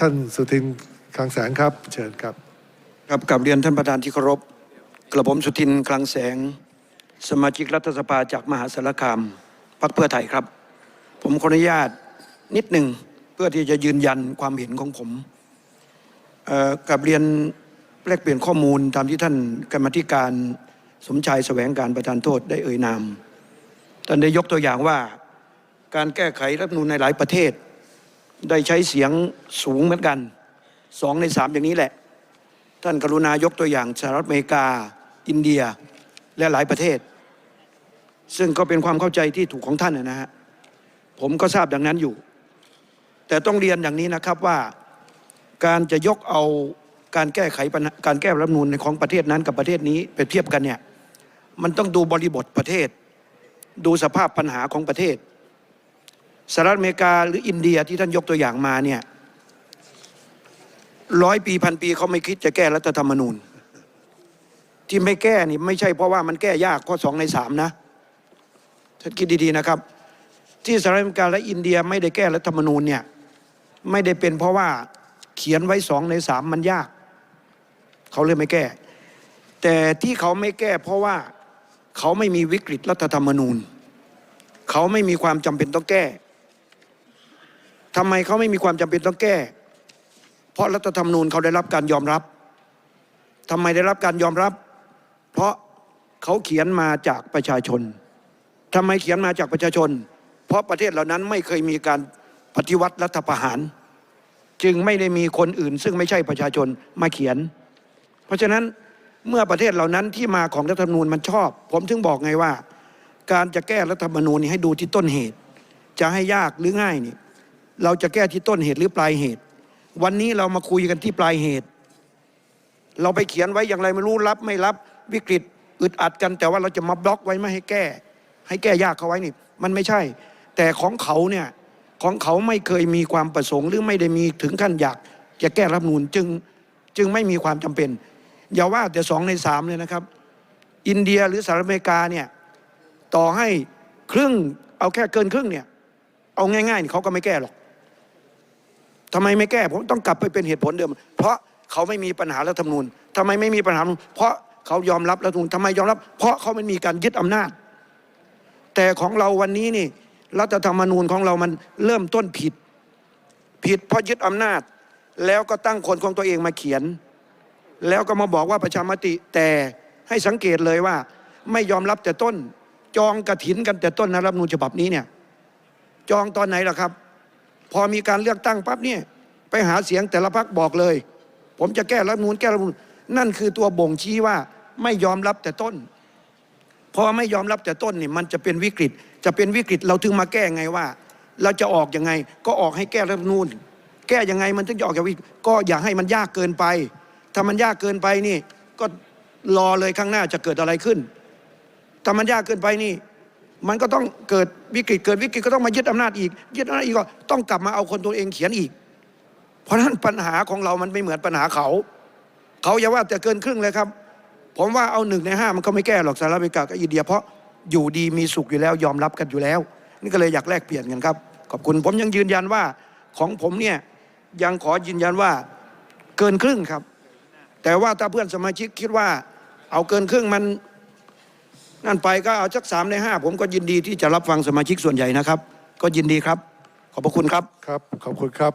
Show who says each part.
Speaker 1: ท่านสุทินคลังแสงครับ เชิญครับ
Speaker 2: ครับกับเรียนท่านประธานที่เคารพกระผมสุทินคลังแสง สมาชิกรัฐสภาจากมหาสารคามพรรคเพื่อไทยครับ ผมขออนุญาตนิดหนึ่งเพื่อที่จะยืนยันความเห็นของผมกับเรียนแลกเปลี่ยนข้อมูลตามที่ท่านกรรมธิการสมชายแสวงการประธานโทษได้เอ่ยนามท่านได้ยกตัวอย่างว่า การแก้ไขรัฐนูญในหลายประเทศ ได้ใช้เสียงสูงเหมือนกันสองในสามอย่างนี้แหละ ท่านกรุณายกตัวอย่างสหรัฐอเมริกา อินเดียและหลายประเทศ ซึ่งก็เป็นความเข้าใจที่ถูกของท่านนะฮะผมก็ทราบดังนั้นอยู่ แต่ต้องเรียนอย่างนี้นะครับว่าการจะยกเอาการแก้ไขปัญหาการแก้รัฐมนูญของประเทศนั้นกับประเทศนี้ไปเทียบกันเนี่ยมันต้องดูบริบทประเทศ ดูสภาพปัญหาของประเทศ สหรัฐอเมริกาหรืออินเดียที่ท่านยกตัวอย่างมาเนี่ยร้อยปีพันปีเขาไม่คิดจะแก้รัฐธรรมนูญ ที่ไม่แก้นี่ไม่ใช่เพราะว่ามันแก้ยากข้อสองในสามนะท่านคิดดีๆนะครับ ที่สหรัฐอเมริกาและอินเดียไม่ได้แก้รัฐธรรมนูญเนี่ยไม่ได้เป็นเพราะว่าเขียนไว้สองในสามมันยาก เขาเลยไม่แก้ แต่ที่เขาไม่แก้ เพราะว่าเขาไม่มีวิกฤตรัฐธรรมนูญ เขาไม่มีความจำเป็นต้องแก้ ทำไมเขาไม่มีความจำเป็นต้องแก้ เพราะรัฐธรรมนูญเขาได้รับการยอมรับทำไมได้รับการยอมรับ เพราะเขาเขียนมาจากประชาชนทำไมเขียนมาจากประชาชน เพราะประเทศเหล่านั้นไม่เคยมีการปฏิวัติรัฐประหาร จึงไม่ได้มีคนอื่น ซึ่งไม่ใช่ประชาชนมาเขียน เพราะฉะนั้นเมื่อประเทศเหล่านั้นที่มาของรัฐธรรมนูญมันชอบ ผมถึงบอกไงว่า การจะแก้รัฐธรรมนูญนี่ให้ดูที่ต้นเหตุ จะให้ยากหรือง่ายนี่ เราจะแก้ที่ต้นเหตุหรือปลายเหตุ วันนี้เรามาคุยกันที่ปลายเหตุ เราไปเขียนไว้อย่างไรไม่รู้รับไม่รับวิกฤตอึดอัดกัน แต่ว่าเราจะมาบล็อกไว้ไม่ให้แก้ ให้แก้ยากเขาไว้นี่ มันไม่ใช่ แต่ของเขาเนี่ยของเขาไม่เคยมีความประสงค์หรือไม่ได้มีถึงขั้นอยากจะแก้รัฐธรรมนูญจึงจึงไม่มีความจำเป็น อย่าว่าแต่สองในสามเลยนะครับ อินเดียหรือสหรัฐอเมริกาเนี่ยต่อให้ครึ่งเอาแค่เกินครึ่งเนี่ย เอาง่ายๆเขาก็ไม่แก้หรอก ทำไมไม่แก้ผมต้องกลับไปเป็นเหตุผลเดิม เพราะเขาไม่มีปัญหารัฐธรรมนูญทำไมไม่มีปัญหา เพราะเขายอมรับรัฐธรรมนูญทำไมยอมรับ เพราะเขาไม่มีการยึดอำนาจ แต่ของเราวันนี้นี่ รัฐธรรมนูญของเรามันเริ่มต้นผิด ผิดเพราะยึดอำนาจ แล้วก็ตั้งคนของตัวเองมาเขียน แล้วก็มาบอกว่าประชามติแต่ให้สังเกตเลยว่า ไม่ยอมรับแต่ต้น จองกระถินกันแต่ต้นนะรัฐธรรมนูญฉบับนี้เนี่ย จองตอนไหนล่ะครับ พอมีการเลือกตั้งปั๊บเนี่ยไปหาเสียงแต่ละพักบอกเลย ผมจะแก้รัฐมนูนแก้รัฐมนูนนั่นคือตัวบ่งชี้ว่าไม่ยอมรับแต่ต้น พอไม่ยอมรับแต่ต้นนี่มันจะเป็นวิกฤต จะเป็นวิกฤตเราถึงมาแก้ไงว่า เราจะออกยังไงก็ออกให้แก้รัฐมนูนแก้ยังไงมันถึงจะออกจากวิกฤตก็อย่าให้มันยากเกินไป ถ้ามันยากเกินไปนี่ ก็รอเลยข้างหน้าจะเกิดอะไรขึ้นถ้ามันยากเกินไปนี่ มันก็ต้องเกิดวิกฤตเกิดวิกฤตก็ต้องมายึดอำนาจอีกยึดอำนาจอีกก็ต้องกลับมาเอาคนตัวเองเขียนอีก เพราะฉะนั้นปัญหาของเรามันไม่เหมือนปัญหาเขา เขาอย่าว่าแต่เกินครึ่งเลยครับ ผมว่าเอาหนึ่งในห้ามันก็ไม่แก้หรอกสหรัฐอเมริกากับอินเดีย เพราะอยู่ดีมีสุขอยู่แล้วยอมรับกันอยู่แล้ว นี่ก็เลยอยากแลกเปลี่ยนกันครับขอบคุณผมยังยืนยันว่าของผมเนี่ยยังขอยืนยันว่าเกินครึ่งครับ แต่ว่าถ้าเพื่อนสมาชิกคิดว่า เอาเกินครึ่งมัน นั่นไปก็เอาสักสามในห้าผมก็ยินดีที่จะรับฟังสมาชิกส่วนใหญ่นะครับ ก็ยินดีครับ ขอบพระคุณครับ
Speaker 1: ครับ ขอบคุณครับ